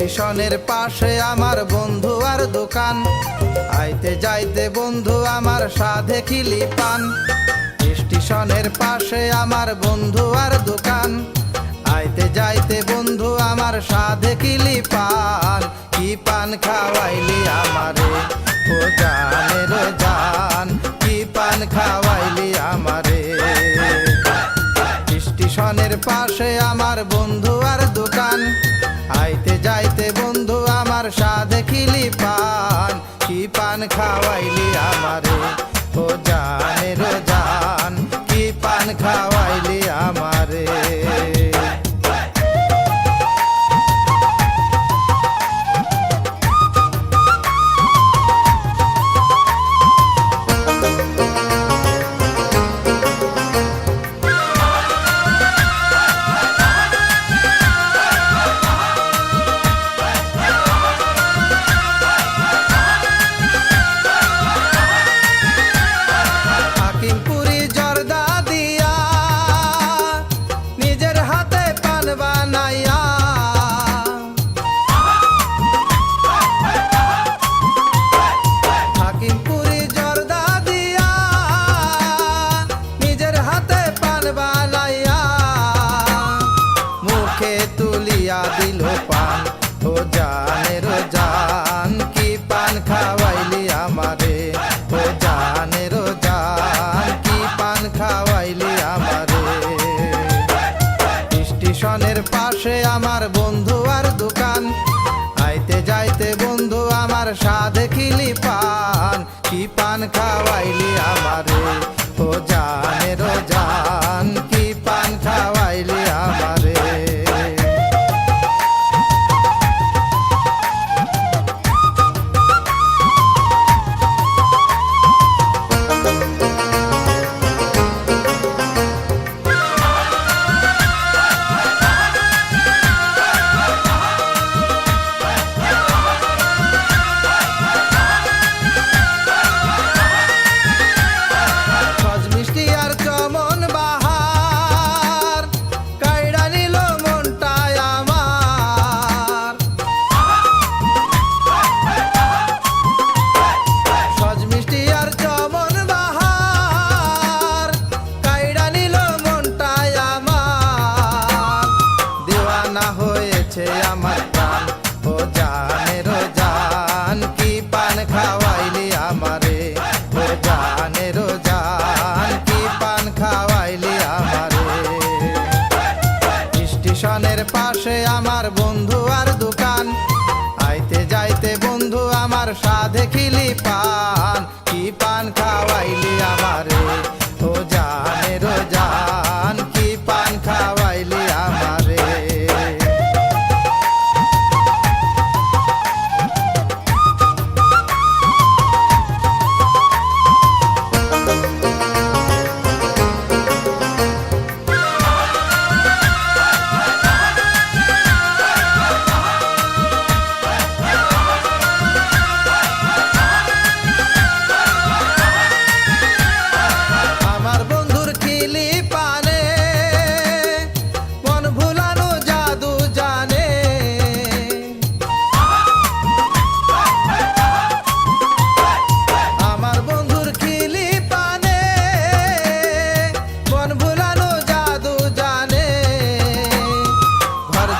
স্টেশনের পাশে আমার বন্ধু আর দোকান। আইতে যাইতে বন্ধু আমার সাধে খিলি পান। স্টেশনের পাশে আমার বন্ধু আর দোকান। আইতে যাইতে বন্ধু আমার সাধে কিলি পান। কি পান খাওয়াইলি আমারে? ও জানের জান, কি পান খাওয়াইলি আমারে? স্টেশনের পাশে আমার বন্ধু আর দোকান। আইতে যাইতে বন্ধু আমার সাধে খিলি পান কি পান খাওয়াইলি আমারে। বন্ধু আর দোকান। আইতে যাইতে বন্ধু আমার সাধে খিলি পান। কি পান খাওয়াইলি আমারে? ও জানে কি সাধে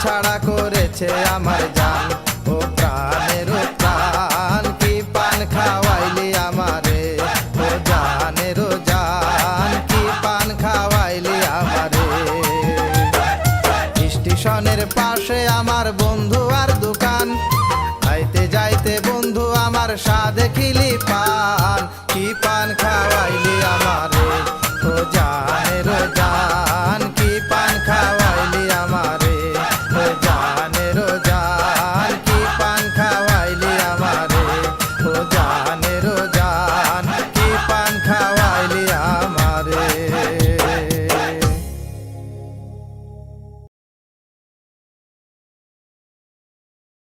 ছাড়া করেছে আমার জান। ও প্রাণের প্রাণ, কি পান খাওয়াইলি আমারে? ও জানের জান, কি পান খাওয়াইলি আমারে? স্টেশনের পাশে আমার বন্ধু আর দোকান। আইতে যাইতে বন্ধু আমার সাধে খিলি